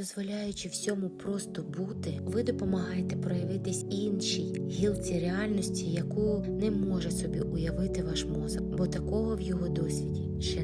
Дозволяючи всьому просто бути, ви допомагаєте проявитись іншій гілці реальності, яку не може собі уявити ваш мозок, бо такого в його досвіді ще.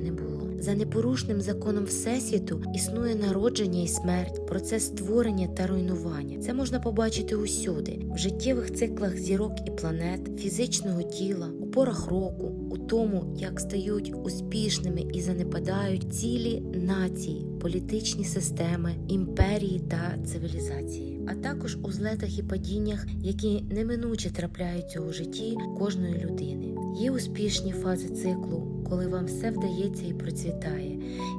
За непорушним законом Всесвіту існує народження і смерть, процес створення та руйнування. Це можна побачити усюди, в життєвих циклах зірок і планет, фізичного тіла, у порах року, у тому, як стають успішними і занепадають цілі нації, політичні системи, імперії та цивілізації, а також у злетах і падіннях, які неминуче трапляються у житті кожної людини. Є успішні фази циклу, коли вам все вдається і процвітає,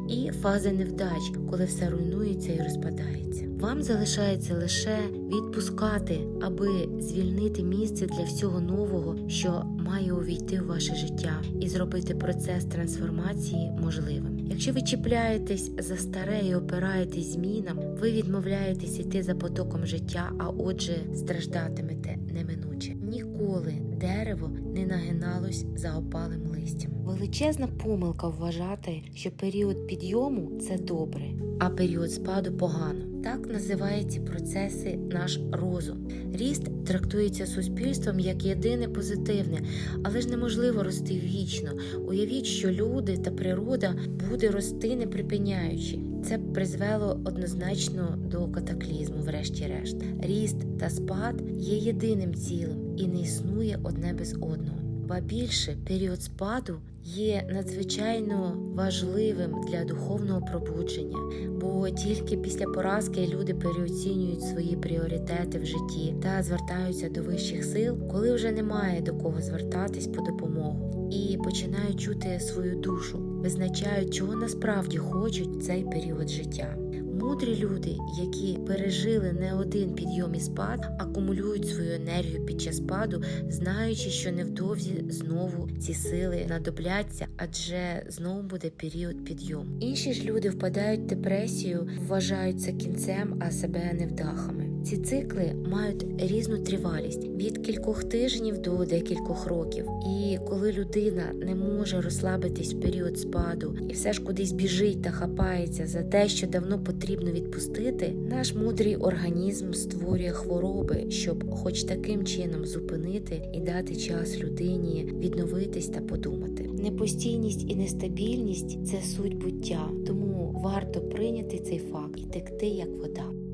і фази невдач, коли все руйнується і розпадається. Вам залишається лише відпускати, аби звільнити місце для всього нового, що має увійти в ваше життя, і зробити процес трансформації можливим. Якщо ви чіпляєтесь за старе і опираєтесь змінам, ви відмовляєтесь іти за потоком життя, а отже, страждатимете неминуче. Ніколи дерево не нагиналось за опалим листям. Величезна помилка вважати, що період підйому це добре, а період спаду погано. Так називають ці процеси наш розум. Ріст трактується суспільством як єдине позитивне, але ж неможливо рости вічно. Уявіть, що люди та природа буде рости не припиняючи. Це призвело однозначно до катаклізму, врешті-решт. Ріст та спад є єдиним цілим і не існує одне без одного. Ба більше період спаду є надзвичайно важливим для духовного пробудження, бо тільки після поразки люди переоцінюють свої пріоритети в житті та звертаються до вищих сил, коли вже немає до кого звертатись по допомогу, і починають чути свою душу, визначають, чого насправді хочуть в цей період життя. Мудрі люди, які пережили не один підйом і спад, акумулюють свою енергію під час спаду, знаючи, що невдовзі знову ці сили надобляться, адже знову буде період підйому. Інші ж люди впадають в депресію, вважаються кінцем, а себе невдахами. Ці цикли мають різну тривалість від кількох тижнів до декількох років. І коли людина не може розслабитись в період спаду і все ж кудись біжить та хапається за те, що давно потрібно відпустити, наш мудрий організм створює хвороби, щоб хоч таким чином зупинити і дати час людині відновитись та подумати. Непостійність і нестабільність це суть буття, тому варто прийняти цей факт і текти як вода.